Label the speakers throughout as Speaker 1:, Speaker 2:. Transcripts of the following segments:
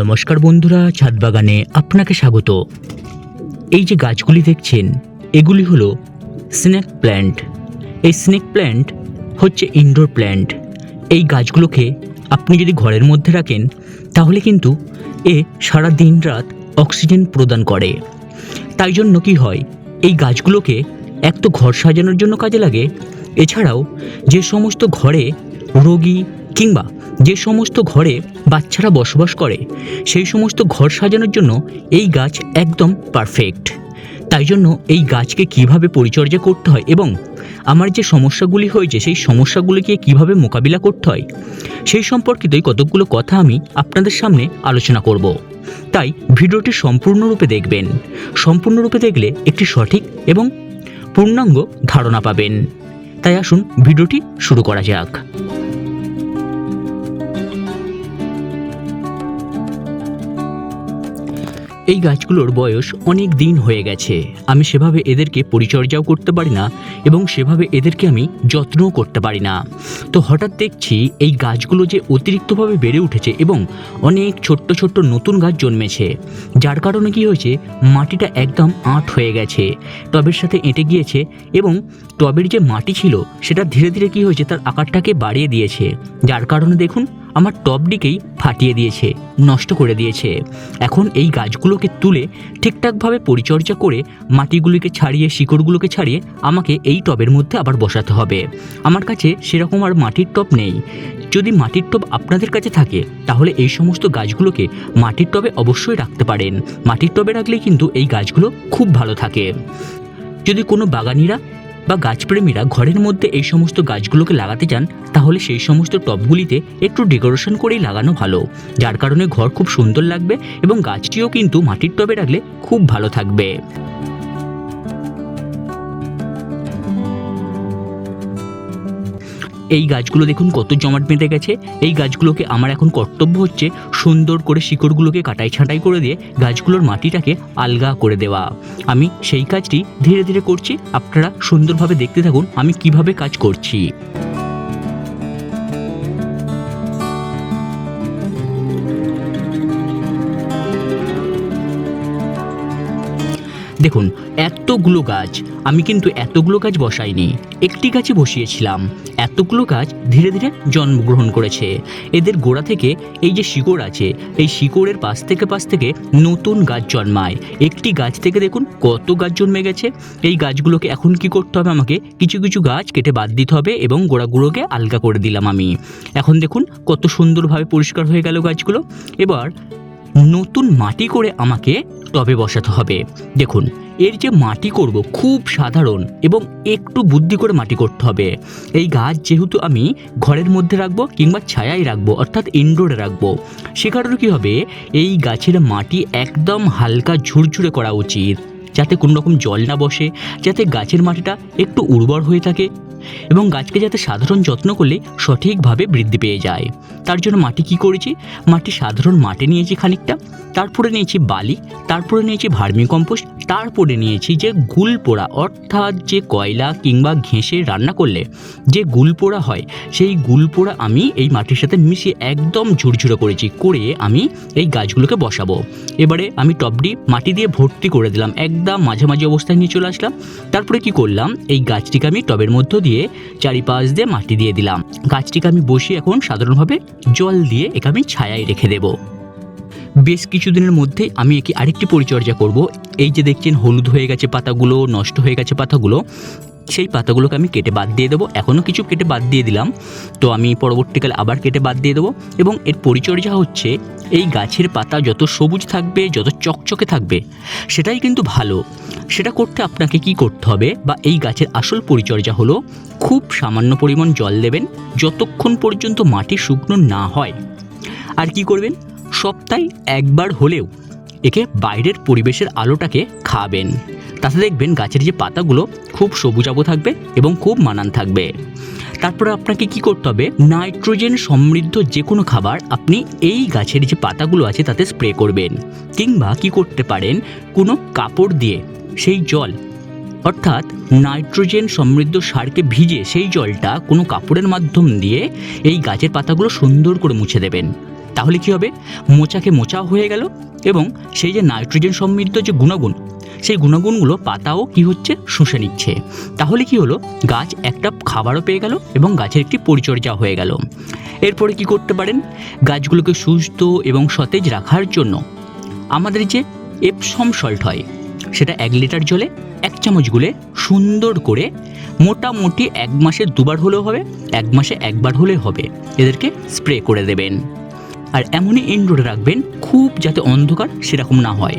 Speaker 1: নমস্কার বন্ধুরা ছাদ বাগানে আপনাকে স্বাগত। এই যে গাছগুলি দেখছেন, এগুলি হলো স্নেক প্ল্যান্ট। এই স্নেক প্ল্যান্ট হচ্ছে ইনডোর প্ল্যান্ট। এই গাছগুলোকে আপনি যদি ঘরের মধ্যে রাখেন, তাহলে কিন্তু এ সারা দিন রাত অক্সিজেন প্রদান করে। তাই জন্য কি হয়, এই গাছগুলোকে এক তো ঘর সাজানোর জন্য কাজে লাগে, এছাড়াও যে সমস্ত ঘরে রোগী কিংবা যে সমস্ত ঘরে বাচ্চারা বসবাস করে, সেই সমস্ত ঘর সাজানোর জন্য এই গাছ একদম পারফেক্ট তাই জন্য এই গাছকে কীভাবে পরিচর্যা করতে হয় এবং আমার যে সমস্যাগুলি হয়েছে, সেই সমস্যাগুলিকে কীভাবে মোকাবিলা করতে হয়, সেই সম্পর্কিতই কতকগুলো কথা আমি আপনাদের সামনে আলোচনা করব। তাই ভিডিওটি সম্পূর্ণরূপে দেখবেন। সম্পূর্ণরূপে দেখলে একটি সঠিক এবং পূর্ণাঙ্গ ধারণা পাবেন। তাই আসুন ভিডিওটি শুরু করা যাক। এই গাছগুলোর বয়স অনেক দিন হয়ে গেছে। আমি সেভাবে এদেরকে পরিচর্যাও করতে পারি না এবং সেভাবে এদেরকে আমি যত্নও করতে পারি না। তো হঠাৎ দেখছি এই গাছগুলো যে অতিরিক্তভাবে বেড়ে উঠেছে এবং অনেক ছোট্ট ছোট্ট নতুন গাছ জন্মেছে। যার কারণে কি হয়েছে, মাটিটা একদম আঁট হয়ে গেছে। টবের সাথে এঁটে গিয়েছে এবং টবের যে মাটি ছিল, সেটা ধীরে ধীরে কি হয়েছে, তার আকারটাকে বাড়িয়ে দিয়েছে। যার কারণে দেখুন আমার টবটিকেই ফাটিয়ে দিয়েছে, নষ্ট করে দিয়েছে। এখন এই গাছগুলোকে তুলে ঠিকঠাকভাবে পরিচর্যা করে মাটিগুলিকে ছাড়িয়ে, শিকড়গুলোকে ছাড়িয়ে আমাকে এই টবের মধ্যে আবার বসাতে হবে। আমার কাছে সেরকম আর মাটির টব নেই। যদি মাটির টব আপনাদের কাছে থাকে, তাহলে এই সমস্ত গাছগুলোকে মাটির টবে অবশ্যই রাখতে পারেন। মাটির টবে রাখলে কিন্তু এই গাছগুলো খুব ভালো থাকে। যদি কোনো বাগানিরা বা গাছপ্রেমীরা ঘরের মধ্যে এই সমস্ত গাছগুলোকে লাগাতে চান, তাহলে সেই সমস্ত টবগুলিতে একটু ডেকোরেশন করেই লাগানো ভালো। যার কারণে ঘর খুব সুন্দর লাগবে এবং গাছটিও কিন্তু মাটির টবে রাখলে খুব ভালো থাকবে। এই গাছগুলো দেখুন কত জমাট বেঁধে গেছে। এই গাছগুলোকে আমার এখন কর্তব্য হচ্ছে সুন্দর করে শিকড়গুলোকে কাটাই ছাঁটাই করে দিয়ে গাছগুলোর মাটিটাকে আলগা করে দেওয়া। আমি সেই কাজটি ধীরে ধীরে করছি। আপনারা সুন্দরভাবে দেখতে থাকুন আমি কীভাবে কাজ করছি। দেখুন, এতগুলো গাছ, আমি কিন্তু এতগুলো গাছ বসাইনি। একটি গাছই বসিয়েছিলাম। এতগুলো গাছ ধীরে ধীরে জন্মগ্রহণ করেছে। এদের গোড়া থেকে এই যে শিকড় আছে, এই শিকড়ের পাশ থেকে পাশ থেকে নতুন গাছ জন্মায়। একটি গাছ থেকে দেখুন, কত গাছ জন্মে গেছে। এই গাছগুলোকে এখন কি করতে হবে আমাকে? কিছু কিছু গাছ কেটে বাদ দিতে হবে এবং গোড়াগুলোকে আলগা করে দিলাম আমি। এখন দেখুন, কত সুন্দরভাবে পরিষ্কার হয়ে গেল গাছগুলো। এবার নতুন মাটি করে আমাকে টবে বসাতে হবে। দেখুন, এর যে মাটি করব খুব সাধারণ এবং একটু বুদ্ধি করে মাটি করতে হবে। এই গাছ যেহেতু আমি ঘরের মধ্যে রাখব কিংবা ছায়ায় রাখব, অর্থাৎ ইনডোরে রাখব, সে কারণে কী হবে? এই গাছের মাটি একদম হালকা ঝুরঝুরে করা উচিত, যাতে কোনো রকম জল না বসে, যাতে গাছের মাটিটা একটু উর্বর হয়ে থাকে এবং গাছকে যাতে সাধারণ যত্ন করলে সঠিকভাবে বৃদ্ধি পেয়ে যায়। তার জন্য মাটি কি করেছি? মাটি সাধারণ মাটি নিয়েছি খানিকটা, তারপরে নিয়েছি বালি, তারপরে নিয়েছি ভার্মি কম্পোস্ট তারপরে নিয়েছি যে গুল পোড়া, অর্থাৎ যে কয়লা কিংবা ঘেঁষে রান্না করলে যে গুল পোড়া হয়, সেই গুল পোড়া আমি এই মাটির সাথে মিশিয়ে একদম ঝুরঝুরে করেছি, করে আমি এই গাছগুলোকে বসাবো। এবারে আমি টবটি মাটি দিয়ে ভর্তি করে দিলাম, একদম মাঝামাঝি অবস্থায় নিয়ে চলে আসলাম। তারপরে কি করলাম? এই গাছটিকে আমি টবের মধ্য দিয়ে চারিপাশ দিয়ে মাটি দিয়ে দিলাম। গাছটিকে আমি বসিয়ে এখন সাধারণভাবে জল দিয়ে একে আমি ছায়ায় রেখে দেবো। বেশ কিছুদিনের মধ্যে আমি একে আরেকটি পরিচর্যা করব। এই যে দেখছেন, হলুদ হয়ে গেছে পাতাগুলো, নষ্ট হয়ে গেছে পাতাগুলো। সেই পাতাগুলোকে আমি কেটে বাদ দিয়ে দেবো। এখনও কিছু কেটে বাদ দিয়ে দিলাম। তো আমি পরবর্তীকালে আবার কেটে বাদ দিয়ে দেবো। এবং এর পরিচর্যা হচ্ছে, এই গাছের পাতা যত সবুজ থাকবে, যত চকচকে থাকবে, সেটাই কিন্তু ভালো। সেটা করতে আপনাকে কি করতে হবে বা এই গাছের আসল পরিচর্যা হলো, খুব সামান্য পরিমাণ জল দেবেন যতক্ষণ পর্যন্ত মাটি শুকনো না হয়। আর কি করবেন? সপ্তাহে একবার হলেও একে বাইরের পরিবেশের আলোটাকে খাওয়াবেন তাতে দেখবেন গাছের যে পাতাগুলো খুব সবুজাবো থাকবে এবং খুব মানান থাকবে। তারপরে আপনাকে কি করতে হবে? নাইট্রোজেন সমৃদ্ধ যে কোনো খাবার আপনি এই গাছের যে পাতাগুলো আছে তাতে স্প্রে করবেন। কিংবা কি করতে পারেন? কোনো কাপড় দিয়ে সেই জল, অর্থাৎ নাইট্রোজেন সমৃদ্ধ সারকে ভিজে সেই জলটা কোনো কাপড়ের মাধ্যম দিয়ে এই গাছের পাতাগুলো সুন্দর করে মুছে দেবেন। তাহলে কি হবে? মোচাকে মোচাও হয়ে গেল এবং সেই যে নাইট্রোজেন সমৃদ্ধ যে গুণাগুণ, সেই গুণাগুণগুলো পাতাও কি হচ্ছে? শুষে নিচ্ছে। তাহলে কি হলো? গাছ একটা খাবারও পেয়ে গেল এবং গাছের একটি পরিচর্যা হয়ে গেল। এরপরে কি করতে পারেন? গাছগুলোকে সুস্থ এবং সতেজ রাখার জন্য আমাদের যে এপসম সল্ট হয়, সেটা এক লিটার জলে এক চামচ গুলে সুন্দর করে মোটামুটি এক মাসে দুবার হলেও হবে, এক মাসে একবার হলেও হবে। এদেরকে স্প্রে করে দেবেন। আর এমনই ইনডোরে রাখবেন, খুব যাতে অন্ধকার সেরকম না হয়।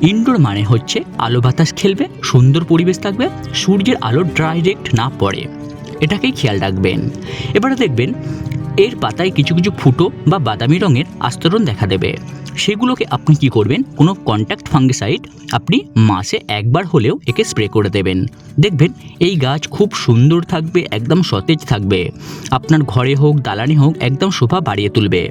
Speaker 1: ইনডোর মানে হচ্ছে, আলো বাতাস খেলবে, সুন্দর পরিবেশ থাকবে, সূর্যের আলো ডাইরেক্ট না পড়ে। এটাকেই খেয়াল রাখবেন। এবারে দেখবেন এর পাতায় কিছু কিছু ফুটো বা বাদামি রঙের আস্তরণ দেখা দেবে। সেগুলোকে আপনি কি করবেন? কোনো কন্ট্যাক্ট ফাঙ্গিসাইড আপনি মাসে একবার হলেও একে স্প্রে করে দেবেন। দেখবেন এই গাছ খুব সুন্দর থাকবে, একদম সতেজ থাকবে। আপনার ঘরে হোক, দালানে হোক, একদম শোভা বাড়িয়ে তুলবে।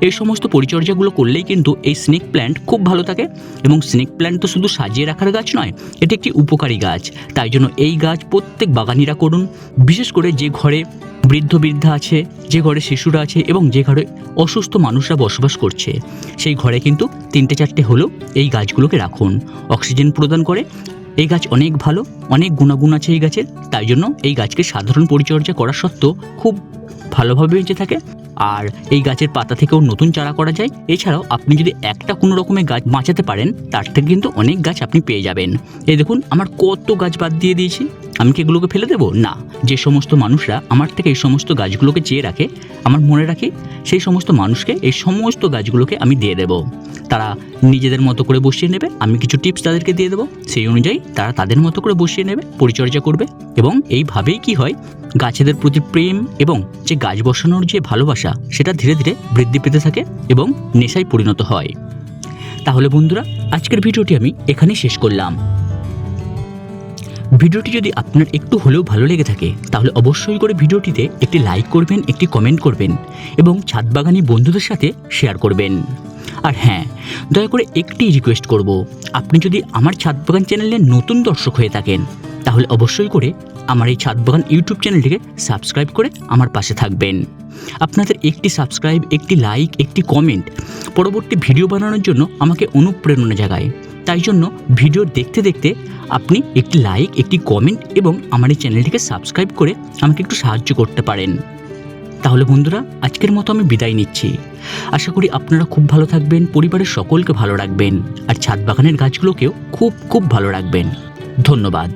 Speaker 1: এই সমস্ত পরিচর্যাগুলো করলেই কিন্তু এই স্নেক প্ল্যান্ট খুব ভালো থাকে এবং স্নেক প্ল্যান্ট তো শুধু সাজিয়ে রাখার গাছ নয়, এটি একটি উপকারী গাছ। তাই জন্য এই গাছ প্রত্যেক বাগানিরা করুন। বিশেষ করে যে ঘরে বৃদ্ধ বৃদ্ধা আছে, যে ঘরে শিশুরা আছে এবং যে ঘরে অসুস্থ মানুষরা বসবাস করছে, সেই ঘরে কিন্তু তিনটে চারটে হলেও এই গাছগুলোকে রাখুন। অক্সিজেন প্রদান করে, এই গাছ অনেক ভালো, অনেক গুণাগুণ আছে এই গাছের, তাই জন্য এই গাছকে সাধারণ পরিচর্যা করা সত্ত্বেও খুব ভালোভাবে বেঁচে থাকে। আর এই গাছের পাতা থেকেও নতুন চারা করা যায়। এছাড়াও আপনি যদি একটা কোনো রকমের গাছ বাঁচাতে পারেন, তার থেকে কিন্তু অনেক গাছ আপনি পেয়ে যাবেন। এই দেখুন, আমার কত গাছ বাদ দিয়ে দিয়েছি। আমি কি এগুলোকে ফেলে দেবো? না। যে সমস্ত মানুষরা আমার থেকে এই সমস্ত গাছগুলোকে চেয়ে রাখে, আমার মনে রাখি, সেই সমস্ত মানুষকে এই সমস্ত গাছগুলোকে আমি দিয়ে দেবো। তারা নিজেদের মতো করে বসিয়ে নেবে, আমি কিছু টিপস তাদেরকে দিয়ে দেবো। সেই অনুযায়ী তারা তাদের মতো করে বসিয়ে নেবে, পরিচর্যা করবে এবং এইভাবেই কি হয়, গাছেদের প্রতি প্রেম এবং যে গাছ বসানোর যে ভালোবাসা, সেটা ধীরে ধীরে বৃদ্ধি পেতে থাকে এবং নেশায় পরিণত হয়। তাহলে বন্ধুরা, আজকের ভিডিওটি আমি এখানেই শেষ করলাম। ভিডিওটি যদি আপনার একটু হলেও ভালো লেগে থাকে, তাহলে অবশ্যই করে ভিডিওটিতে একটি লাইক করবেন, একটি কমেন্ট করবেন এবং ছাদ বাগানি বন্ধুদের সাথে শেয়ার করবেন। আর হ্যাঁ দয়া করে একটি রিকোয়েস্ট করব, আপনি যদি আমার ছাদ বাগান চ্যানেলের নতুন দর্শক হয়ে থাকেন, তাহলে অবশ্যই করে আমার এই ছাদ বাগান ইউটিউব চ্যানেলটিকে সাবস্ক্রাইব করে আমার পাশে থাকবেন। আপনাদের একটি সাবস্ক্রাইব একটি লাইক একটি কমেন্ট পরবর্তী ভিডিও বানানোর জন্য আমাকে অনুপ্রেরণা জাগায়। তাই জন্য ভিডিও দেখতে দেখতে আপনি একটি লাইক একটি কমেন্ট এবং আমার এই চ্যানেলটিকে সাবস্ক্রাইব করে আমাকে একটু সাহায্য করতে পারেন। তাহলে বন্ধুরা, আজকের মতো আমি বিদায় নিচ্ছি। আশা করি আপনারা খুব ভালো থাকবেন, পরিবারের সকলকে ভালো রাখবেন, আর ছাদ বাগানের গাছগুলোকেও খুব খুব ভালো রাখবেন। ধন্যবাদ।